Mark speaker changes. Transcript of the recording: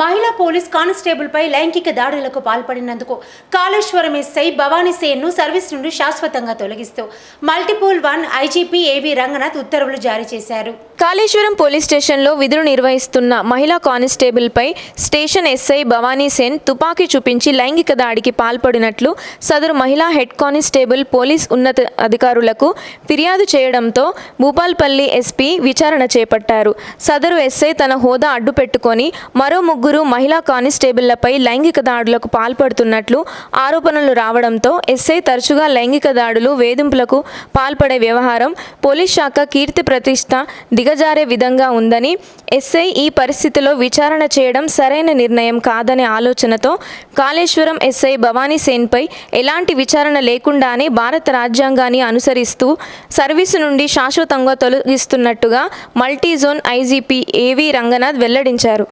Speaker 1: మహిళా పోలీస్ కానిస్టేబుల్పై లైంగిక దాడులకు పాల్పడినందుకు కాళేశ్వరం ఎస్ఐ భవానీ సేన్ను సర్వీస్ నుండి శాశ్వతంగా తొలగిస్తూ మల్టిపుల్ వన్ ఐజీపీ ఏవి రంగనాథ్ ఉత్తర్వులు జారీ చేశారు.
Speaker 2: కాళేశ్వరం పోలీస్ స్టేషన్లో విధులు నిర్వహిస్తున్న మహిళా కానిస్టేబుల్పై స్టేషన్ ఎస్ఐ భవానీ సేన్ తుపాకీ చూపించి లైంగిక దాడికి పాల్పడినట్లు సదరు మహిళా హెడ్ కానిస్టేబుల్ పోలీస్ ఉన్నత అధికారులకు ఫిర్యాదు చేయడంతో భూపాల్పల్లి ఎస్పీ విచారణ చేపట్టారు. సదరు ఎస్ఐ తన హోదా అడ్డుపెట్టుకొని మరో ముగ్గురు మహిళా కానిస్టేబుళ్ళపై లైంగిక దాడులకు పాల్పడుతున్నట్లు ఆరోపణలు రావడంతో ఎస్ఐ తరచుగా లైంగిక దాడులు వేధింపులకు పాల్పడే వ్యవహారం పోలీస్ శాఖ కీర్తి ప్రతిష్ట దిగజారే విధంగా ఉందని ఎస్ఐ ఈ పరిస్థితిలో విచారణ చేయడం సరైన నిర్ణయం కాదనే ఆలోచనతో కాళేశ్వరం ఎస్ఐ భవానీ సేన్పై ఎలాంటి విచారణ లేకుండానే భారత రాజ్యాంగాన్ని అనుసరిస్తూ సర్వీసు నుండి శాశ్వతంగా తొలగిస్తున్నట్టుగా మల్టీ జోన్ ఐజీపీ ఏవి రంగనాథ్ వెల్లడించారు.